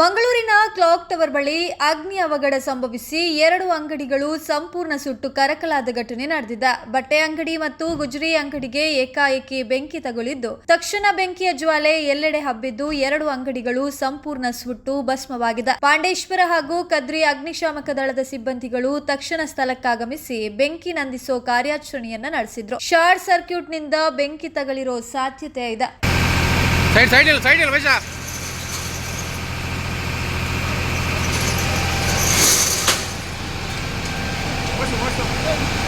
ಮಂಗಳೂರಿನ clock tower ಬಳಿ ಅಗ್ನಿ ಅವಘಡ ಸಂಭವಿಸಿ ಎರಡು ಅಂಗಡಿಗಳು ಸಂಪೂರ್ಣ ಸುಟ್ಟು ಕರಕಲಾದ ಘಟನೆ ನಡೆದಿದೆ. ಬಟ್ಟೆ ಅಂಗಡಿ ಮತ್ತು ಗುಜರಿ ಅಂಗಡಿಗೆ ಏಕಾಏಕಿ ಬೆಂಕಿ ತಗುಲಿದ್ದು, ತಕ್ಷಣ ಬೆಂಕಿಯ ಜ್ವಾಲೆ ಎಲ್ಲೆಡೆ ಹಬ್ಬಿದ್ದು ಎರಡು ಅಂಗಡಿಗಳು ಸಂಪೂರ್ಣ ಸುಟ್ಟು ಭಸ್ಮವಾಗಿದೆ. ಪಾಂಡೇಶ್ವರ ಹಾಗೂ ಕದ್ರಿ ಅಗ್ನಿಶಾಮಕ ದಳದ ಸಿಬ್ಬಂದಿಗಳು ತಕ್ಷಣ ಸ್ಥಳಕ್ಕಾಗಮಿಸಿ ಬೆಂಕಿ ನಂದಿಸೋ ಕಾರ್ಯಾಚರಣೆಯನ್ನ ನಡೆಸಿದ್ರು. ಶಾರ್ಟ್ ಸರ್ಕ್ಯೂಟ್ನಿಂದ ಬೆಂಕಿ ತಗಲಿರೋ ಸಾಧ್ಯತೆ ಇದೆ. Thank you.